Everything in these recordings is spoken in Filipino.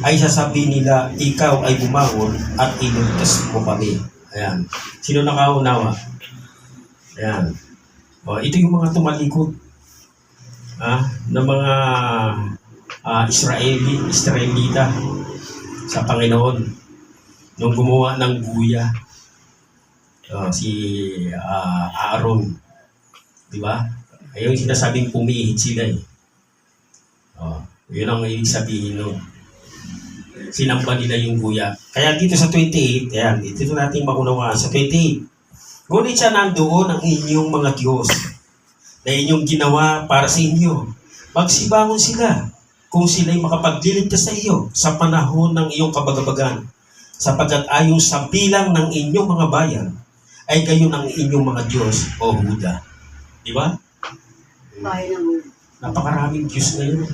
ay sasabihin nila, ikaw ay bumangon at inultas mo kami. Ayan. Sino nakaunawa? Ayan. O, ito yung mga tumalikod ah, ng mga ah, Israeli, Israelita sa Panginoon nung gumawa ng buya. Oh, si ah, Aaron. Di ba? Ayun sinasabing pumihit sila eh. Oh, yun ang ibig sabihin nun. Sinamba nila yung buya. Kaya dito sa 28, ayan, dito natin makunawaan sa 28. Ngunit siya nandoon ang inyong mga Diyos na inyong ginawa para sa inyo. Magsibangon sila kung sila'y makapagliligtas sa iyo sa panahon ng iyong kabagabagan sapagkat ayon sa bilang ng inyong mga bayan ay kayo ng inyong mga Diyos o Huda. Di ba? Kaya ng Napakaraming Diyos ngayon.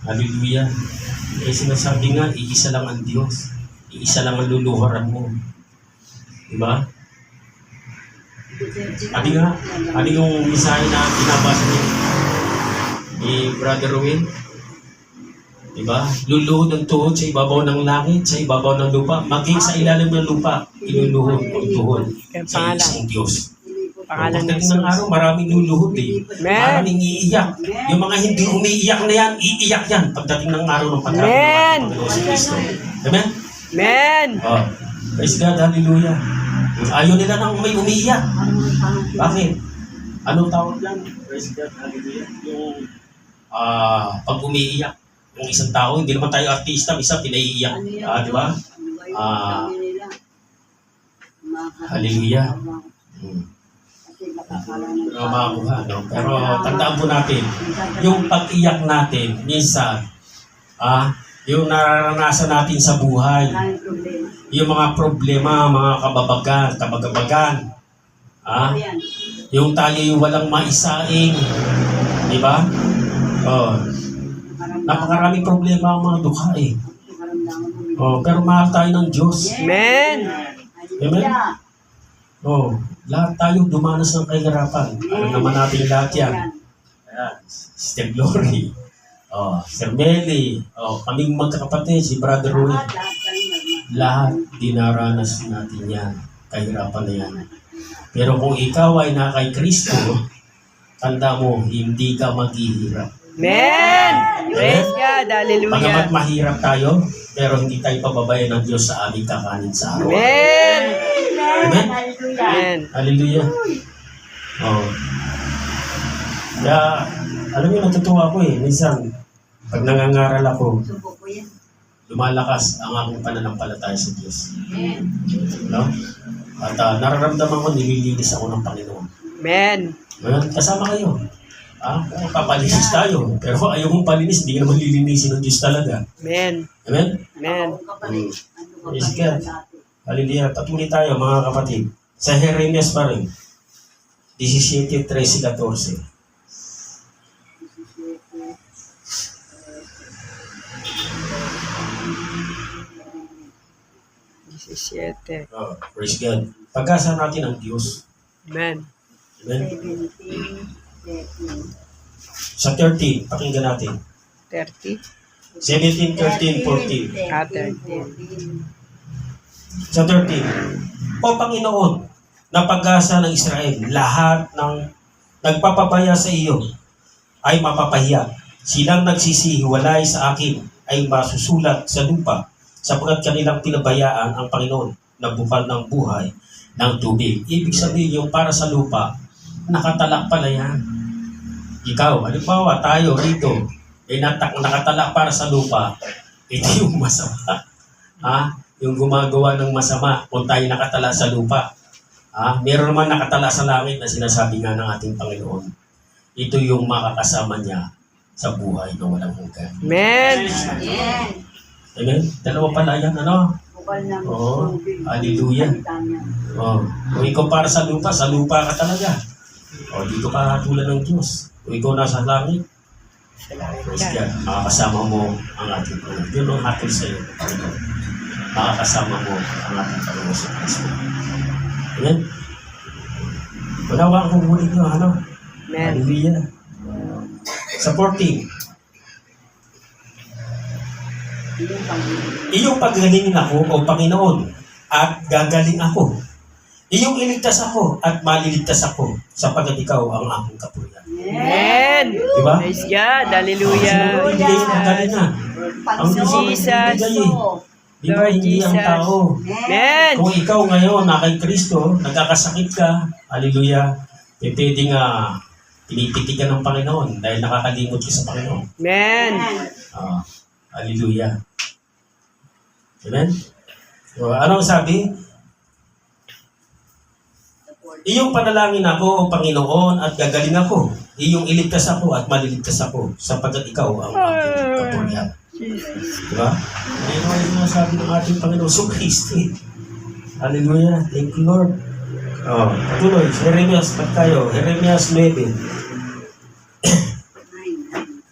Hallelujah. Eh sinasabi nga, iisa lang ang Diyos. Iisa lang ang luluharan mo. Di ba? Ano nga? Ano yung mensahe na binabasa niyo? Ni Brother Ruin? Diba? Luluhod ang tuhod sa ibabaw ng langit, sa ibabaw ng lupa, maging sa ilalim ng lupa, iluluhod ang tuhod Kaya sa isang Diyos. Pangalan ng Pagdating ng araw, maraming luluhod eh. Amen. Maraming iiyak. Yung mga hindi umiiyak na yan, iiyak yan pagdating ng araw ng pagdating ng Amen. ating Panginoon si Kristo. Amen? Amen. Oh, praise God, hallelujah. Ayaw nila nang may umiiyak. Bakit? Anong tawag yan? Praise God, hallelujah. Yung ah pag umiiyak, yung isang tao, hindi naman tayo artista, isa pinaiiyak. Ah, di ba? Ah, hallelujah. Hmm. Mga kuha, no? Pero tandaan po natin, yung pag-iyak natin, minsan, ah, yung nararanasan natin sa buhay, yung mga problema, mga kababagan, kabagabagan, ah, yung tayo yung walang maisaing, di ba? Oh, napakaraming problema ang mga dukha eh. Oh, pero mahal tayo ng Diyos. Amen. Amen? Oh, lahat tayo dumanas ng kahirapan. Alam naman natin lahat yan. Ayan, Sister Glory. Oh, Sir Meli. Oh, kaming magkakapatid, si Brother Roy. Lahat dinaranas natin yan. Kahirapan na yan. Pero kung ikaw ay na kay Kristo, tanda mo, hindi ka maghihirap. Amen. Praise God. Pagamat Hallelujah. mahirap tayo, pero hindi tayo pababayan ng Diyos sa aming kakanin sa araw. Amen. Amen? Amen. Hallelujah. Oh. Kaya, alam niyo, natutuwa ako eh. Minsan, pag nangangaral ako, lumalakas ang aking pananampalataya sa Diyos. No? At ah, nararamdaman ko, nililinis ako ng Panginoon. Amen. Ngayon, kasama kayo. Ah, kung papalinis tayo. Pero ayaw mong palinis, hindi ka naman lilinisin ng Diyos talaga. Amen. Amen? Amen. Praise God. Hallelujah. Patuloy tayo mga kapatid. Sa Jeremias pa rin. 17, 13, 14. Siete. Oh, praise God. Pagkasa natin ang Diyos. Amen. Amen? Sa 13, pakinggan natin. 30. 17, 13, 14. Ah, 13. Sa 13. O Panginoon, na pag-asa ng Israel, lahat ng nagpapabaya sa iyo ay mapapahiya. Silang nagsisihiwalay sa akin ay masusulat sa lupa sapagkat kanilang pinabayaan ang Panginoon na bukal ng buhay ng tubig. Ibig sabihin yung para sa lupa, nakatala pala yan. Ikaw, halimbawa tayo rito, ay natak, nakatala para sa lupa, ito yung masama. Ha? Yung gumagawa ng masama kung tayo nakatala sa lupa. Ha? Meron naman nakatala sa langit na sinasabi nga ng ating Panginoon. Ito yung makakasama niya sa buhay na walang hanggan. Amen. Amen? Dalawa pala yan, ano? Oo. Hallelujah. Oh, kung ikaw para sa lupa, sa lupa ka talaga. O, dito ka tulad ng Diyos. Kung ikaw nasa langit, praise God, makakasama mo ang ating Panginoon. Yun ang hatol sa iyo, Panginoon. Makakasama mo ang ating Panginoon sa Kristo. Amen? Wala kang kukulit nyo, ano? Amen. Hallelujah. Sa 14. Yung Panginoon. Iyong paggalingin ako, O Panginoon, at gagaling ako. Iyong iligtas ako at maliligtas ako sapagkat ikaw ang aking kapurihan. Amen. Di ba? Praise God. Hallelujah. Sino ang kagalingan? Ang. Jesus. Di ba, Lord hindi ang Jesus. tao. Amen. Kung ikaw ngayon na kay Kristo, nagkakasakit ka, hallelujah, eh, pwede nga pinipitikan ng Panginoon dahil nakakalimot ka sa Panginoon. Amen. Ah, hallelujah. Amen? So, anong sabi? Iyong panalangin ako, O Panginoon, at gagaling ako. Iyong iligtas ako at maliligtas ako, sapagkat ikaw ang aking kapurihan. Diba? Ayun ang sinasabi ng ating Panginoon, so Kristo. Hallelujah. Thank you, Lord. Oh, tuloy. Jeremias, ba't tayo? Jeremias 9. Nine, nine, nine.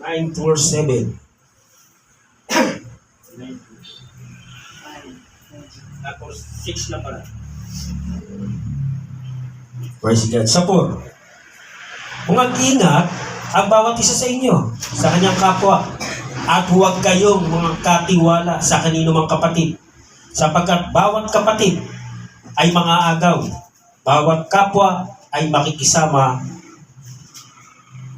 Nine. 9 to 7. Tapos 6 na pala. Praise God. Sa 4. Kung mag-ingat ang bawat isa sa inyo sa kanyang kapwa at huwag kayong mga katiwala sa kanino mang kapatid sapagkat bawat kapatid ay mga agaw. Bawat kapwa ay makikisama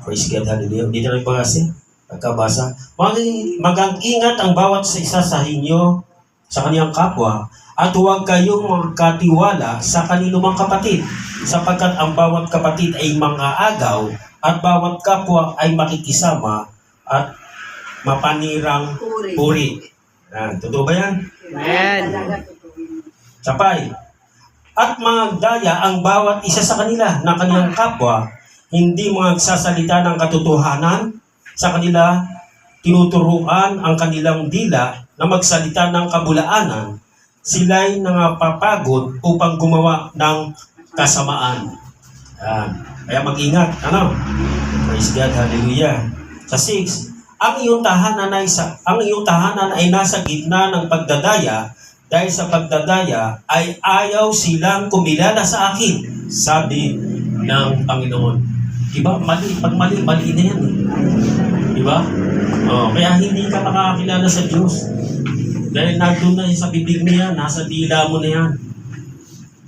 Praise God, hallelujah. Hindi na rin kasi. Pagkabasa. Mag- Mag-ingat ang bawat sa isa sa inyo sa kaniyang kapwa at huwag kayong magkatiwala sa kanino mang kapatid sapagkat ang bawat kapatid ay mga agaw at bawat kapwa ay makikisama at mapanirang Puri. puri. Yan. Totoo ba yan? Amen. Sapay. At magdaya ang bawat isa sa kanila na kaniyang kapwa, hindi magsasalita ng katotohanan sa kanila, tinuturuan ang kanilang dila na magsalita ng kabulaanan, sila'y nangapapagod upang gumawa ng kasamaan. Yan. Kaya mag-ingat. Ano? Praise God. Hallelujah. Sa 6, ang iyong tahanan ay sa ang iyong tahanan ay nasa gitna ng pagdadaya dahil sa pagdadaya ay ayaw silang kumilala sa akin, sabi ng Panginoon. Diba? Mali. Pag mali, mali na yan. Eh. Diba? Oh, kaya hindi ka makakakilala sa Diyos. Dahil nandun na sa bibig niya, nasa dila mo na yan.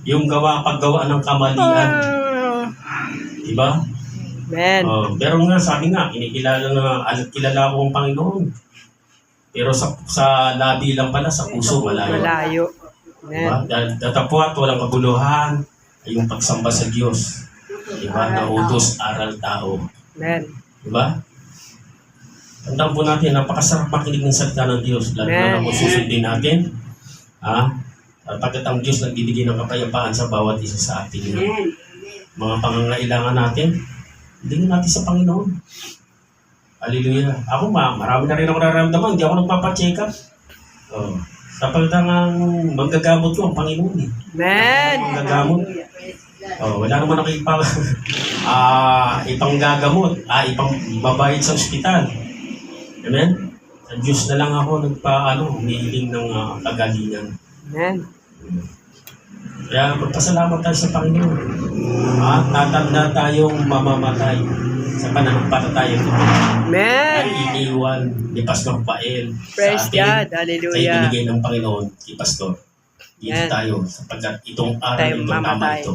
Yung gawa, paggawa ng kamalian. Diba? Amen. Oh, pero nga, sabi nga, kinikilala na, al- kilala ko ang Panginoon. Pero sa sa labi lang pala, sa puso, malayo. Malayo. Amen. Diba? Datapwat, walang kabuluhan, ay yung pagsamba sa Diyos. Diba? Na utos, aral, tao. Amen. Diba? Tandaan po natin, napakasarap makinig ng salita ng Diyos. Lalo na kung susundin natin. Ha? At pagkat ang Diyos nagbibigay ng kapayapaan sa bawat isa sa atin. Amen. Mga pangangailangan natin, hindi natin sa Panginoon. Hallelujah. Ako ma, marami na rin ako nararamdaman. Hindi ako nagpapacheck up. Oh. Sapagkat ang manggagamot ko ang Panginoon eh. Amen. Manggagamot. Oh, wala naman ako ipang ah ipang gagamot, ah ipang babayad sa ospital. Amen. Sa Diyos na lang ako nagpa ano, humihiling ng ah, kagalingan. Amen. Kaya magpasalamat tayo sa Panginoon. At natanda tayong mamamatay sa pananampalataya ko. Amen. Ay iniwan ni Pastor Pael Praise sa atin. God. Sa Hallelujah. ibinigay ng Panginoon kay Pastor. Dito Yan. tayo sapagkat itong araw Tayo itong tama ito.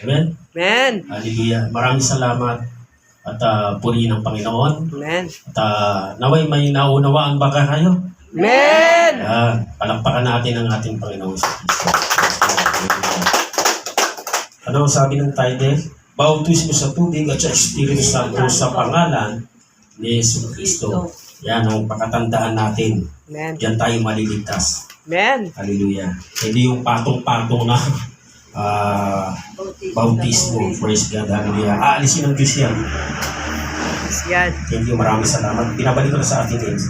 Amen. Amen. Hallelujah. Maraming salamat at uh, purihin ng Panginoon. Amen. At ah, naway may naunawaan ba kayo? Amen. Yan. Palakpakan natin ang ating Panginoon sa Kristo. Ano ang sabi ng title? Bautismo sa tubig at sa Espiritu Santo sa pangalan ni Yesu Kristo. Yan ang pakatandaan natin. Amen. Diyan tayo maliligtas. Amen. Hallelujah. Hindi yung patong-patong na ah, bautismo. Praise God. Hallelujah. Aalisin ng Diyos yan. Praise God. Thank you. Maraming salamat. Binabalik ko na sa atin, Ed.